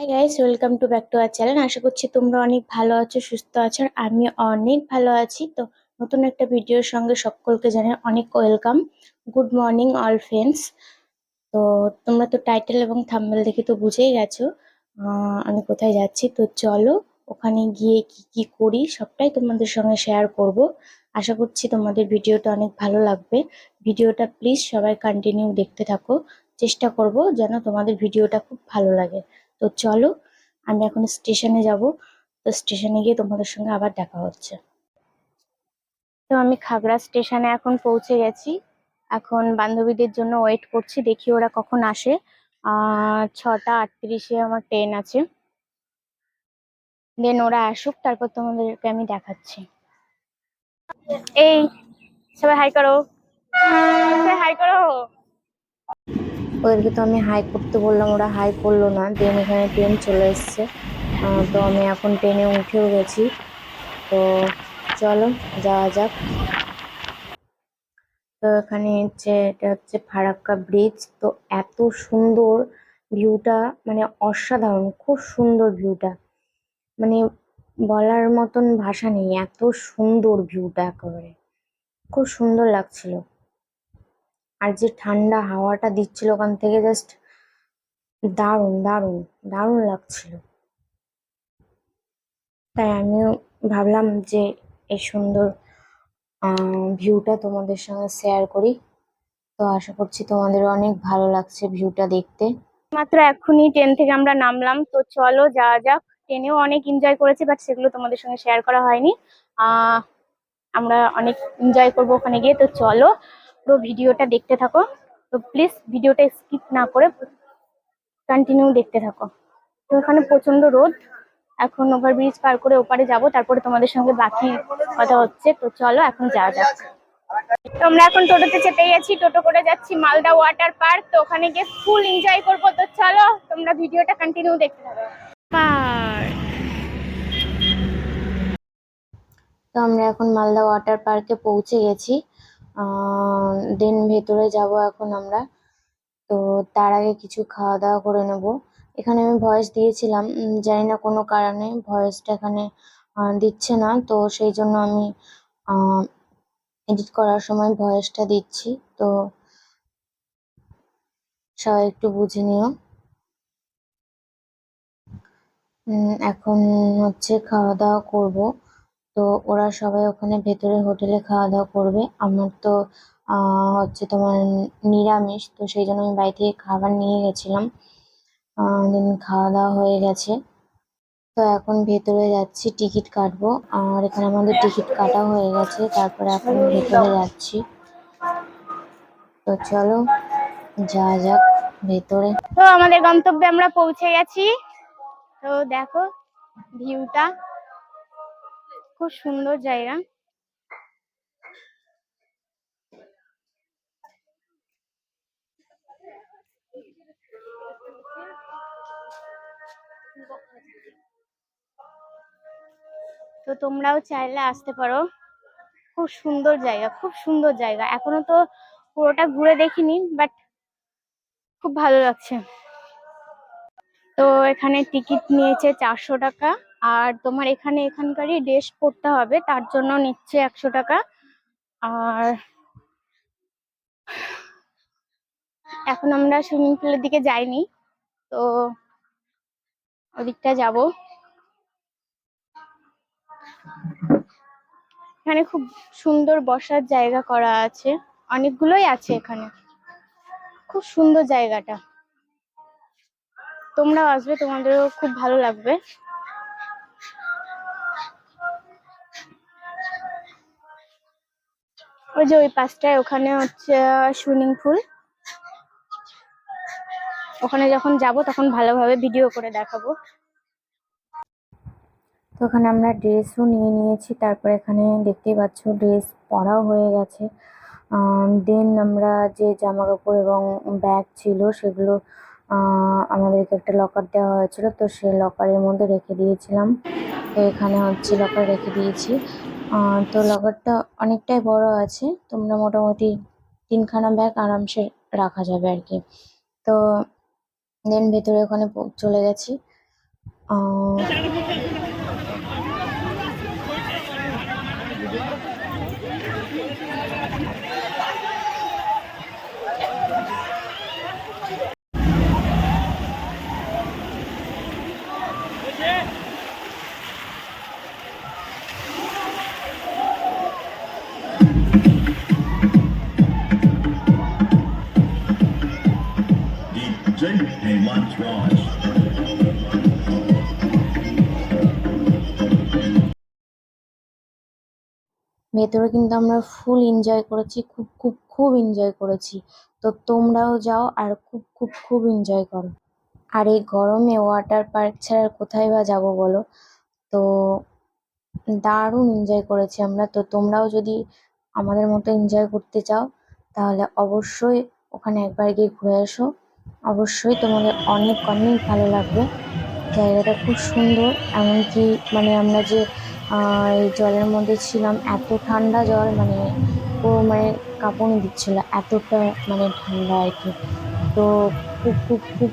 Hi guys welcome to back to our channel আশা করছি তোমরা অনেক ভালো আছো, সুস্থ আছো, আর আমি অনেক ভালো আছি। তো নতুন একটা ভিডিওর সঙ্গে সকলকে জানাই অনেক welcome good morning all friends তো তোমরা তো টাইটেল এবং থাম্বনেল দেখে তো বুঝেই গেছো আমি কোথায় যাচ্ছি। তো চলো, ওখানে গিয়ে কি কি করি, সবটাই তোমাদের সঙ্গে শেয়ার করব। আশা করছি তোমাদের ভিডিওটা অনেক ভালো লাগবে। ভিডিওটা প্লিজ সবাই কন্টিনিউ দেখতে থাকো। চেষ্টা করব যেন তোমাদের ভিডিওটা খুব ভালো লাগে। তো চলো আমি এখন স্টেশনে যাব। তো স্টেশনে গিয়ে তোমাদের সঙ্গে আবার দেখা হচ্ছে। তো আমি খাগড়া স্টেশনে এখন পৌঁছে গেছি। এখন বান্ধবীদের জন্য ওয়েট করছি, দেখি ওরা কখন আসে। ছটা আটত্রিশে আমার ট্রেন আছে। দেন ওরা আসুক, তারপর তোমাদেরকে আমি দেখাচ্ছি। এই, সবাই হাই করো। হাই করো। ওদেরকে তো আমি হাই করতে বললাম, ওরা হাই করল না। দেন এখানে ট্রেন চলে এসছে। তো আমি এখন ট্রেনে উঠেও গেছি। তো চলো, যাওয়া যাক। তো এখানে হচ্ছে, এটা হচ্ছে ফারাক্কা ব্রিজ তো এত সুন্দর ভিউটা মানে অসাধারণ, খুব সুন্দর ভিউটা মানে বলার মতন ভাষা নেই, এত সুন্দর ভিউটা একেবারে। খুব সুন্দর লাগছিল। আর যে ঠান্ডা হাওয়াটা দিচ্ছিল ওখান থেকে জাস্ট দারুণ দারুণ দারুণ লাগছিল। তাই আমিও ভাবলাম যে এই সুন্দর ভিউটা তোমাদের সঙ্গে শেয়ার করি। তো আশা করছি তোমাদের অনেক ভালো লাগছে ভিউটা দেখতে। মাত্র এখনই ট্রেন থেকে আমরা নামলাম, তো চলো যাওয়া যাক। ট্রেনেও অনেক এনজয় করেছি বাট সেগুলো তোমাদের সঙ্গে শেয়ার করা হয়নি। আমরা অনেক এনজয় করব ওখানে গিয়ে, তো চলো পুরো ভিডিওটা দেখতে থাকো। তো প্লিজ ভিডিওটা স্কিপ না করে কন্টিনিউ দেখতে থাকো। তো এখানে প্রচণ্ড রোদ। এখন ওভারব্রিজ পার করে ওপারে যাব, তারপরে তোমাদের সঙ্গে বাকি কথা হচ্ছে। তো চলো এখন যাওয়া যাক। আমরা এখন টোটোতে চেপে গেছি, টোটো করে যাচ্ছি মালদা ওয়াটার পার্ক তো ওখানে গিয়ে ফুল এনজয় করব। তো চলো, তোমরা ভিডিওটা কন্টিনিউ দেখতে থাকো। তো আমরা এখন মালদা ওয়াটার পার্কে পৌঁছে গেছি। দেন ভেতরে যাব এখন আমরা। তো তার আগে কিছু খাওয়া দাওয়া করে নেব। এখানে আমি ভয়েস দিয়েছিলাম জানি না কোনো কারণে ভয়েসটা এখানে দিচ্ছে না। তো সেই জন্য আমি এডিট করার সময় ভয়েসটা দিচ্ছি। তো সবাই একটু বুঝে নিও। এখন হচ্ছে খাওয়া দাওয়া করব। তো ওরা সবাই ওখানে ভেতরে হোটেলে খাওয়া দাওয়া করবে। আমার তো হচ্ছে তোমার নিরামিষ, তো সেই জন্য আমি বাড়ি থেকে খাবার নিয়ে গেছিলাম। দেন খাওয়া দাওয়া হয়ে গেছে। তো এখন ভেতরে যাচ্ছি, টিকিট কাটবো। আর এখানে আমাদের টিকিট কাটা হয়ে গেছে, তারপরে এখন ভেতরে যাচ্ছি। তো চলো যা যাক ভেতরে। তো আমাদের গন্তব্যে আমরা পৌঁছে গেছি। তো দেখো, ভিউটা। খুব সুন্দর জায়গা। তো তোমরাও চাইলে আসতে পারো। খুব সুন্দর জায়গা, খুব সুন্দর জায়গা। এখনও তো পুরোটা ঘুরে দেখিনি বাট খুব ভালো লাগছে। তো এখানে টিকিট নিয়েছে চারশো টাকা। আর তোমার এখানে এখানকারই ড্রেস পরতে হবে, তার জন্য নিচ্ছে একশো টাকা। আর এখন আমরা সুইমিং পুলের দিকে যাইনি, তো ওদিকটা যাব। এখানে খুব সুন্দর বসার জায়গা করা আছে, অনেকগুলোই আছে এখানে। খুব সুন্দর জায়গাটা। তোমরাও আসবে, তোমাদেরও খুব ভালো লাগবে। ওই যে ওই পাশটায় ওখানে হচ্ছে সুইমিং পুল। ওখানে যখন যাব তখন ভালোভাবে ভিডিও করে দেখাবো। তো ওখানে আমরা ড্রেসও নিয়ে নিয়েছি, তারপর এখানে দেখতেই পাচ্ছ ড্রেস পরাও হয়ে গেছে। দেন আমরা যে জামা কাপড় এবং ব্যাগ ছিল সেগুলো আমাদেরকে একটা লকার দেওয়া হয়েছিল, তো সেই লকারের মধ্যে রেখে দিয়েছিলাম। তো এখানে হচ্ছে লকার রেখে দিয়েছি। তো লকারটা অনেকটাই বড় আছে। তোমরা মোটামুটি তিনখানা ব্যাগ আরামসে রাখা যাবে আর কি। তো দেন ভেতরে ওখানে চলে গেছি। আহ, DJ P1 Thrive. ভেতরে কিন্তু আমরা ফুল এনজয় করেছি খুব খুব খুব এনজয় করেছি। তো তোমরাও যাও আর খুব খুব খুব এনজয় করো। আর এই গরমে ওয়াটার পার্ক ছাড়া কোথায় বা যাব বলো? তো দারুণ এনজয় করেছি আমরা। তো তোমরাও যদি আমাদের মতো এনজয় করতে চাও তাহলে অবশ্যই ওখানে একবার গিয়ে ঘুরে এসো। অবশ্যই তোমাদের অনেক অনেক ভালো লাগবে। জায়গাটা খুব সুন্দর এমনকি মানে আমরা যে এই জলের মধ্যে ছিলাম এত ঠান্ডা জল মানে ও মানে কাঁপুনি দিচ্ছিল এতটা মানে ঠান্ডা আর কি। তো খুব খুব খুব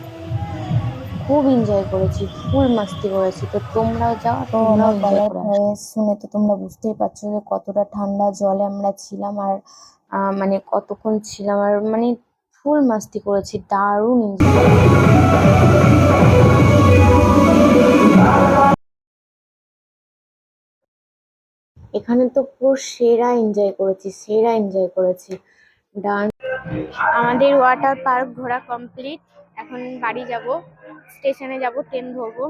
খুব এনজয় করেছি ফুল মাস্তি করেছি। তো তোমরাও যাও তো তোমরাও আমার গলার ভয়েস শুনে তো তোমরা বুঝতেই পারছ যে কতটা ঠান্ডা জলে আমরা ছিলাম আর মানে কতক্ষণ ছিলাম আর মানে ফুল মাস্তি করেছি, দারুণ এখানে তো পুরো সেরা এনজয় করেছি, সেরা এনজয় করেছি। ডান আমাদের ওয়াটার পার্ক ঘোরা কমপ্লিট এখন বাড়ি যাব স্টেশনে যাব ট্রেন ধরবো।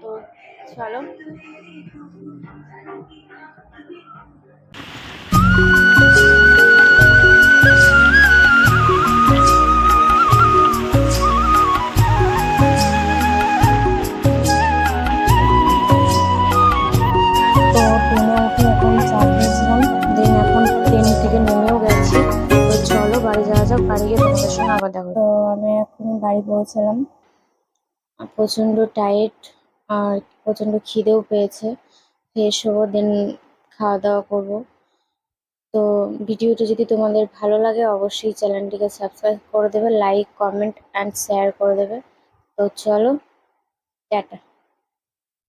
তো চলো। তো আমি এখন বাড়ি পৌঁছালাম। প্রচণ্ড টাইট আর প্রচণ্ড খিদেও পেয়েছে। ফ্রেশ হব দেন খাওয়া দাওয়া করব। তো ভিডিওটি যদি তোমাদের ভালো লাগে, অবশ্যই চ্যানেলটিকে সাবস্ক্রাইব করে দেবে লাইক কমেন্ট অ্যান্ড শেয়ার করে দেবে। তো চলো, টাটা।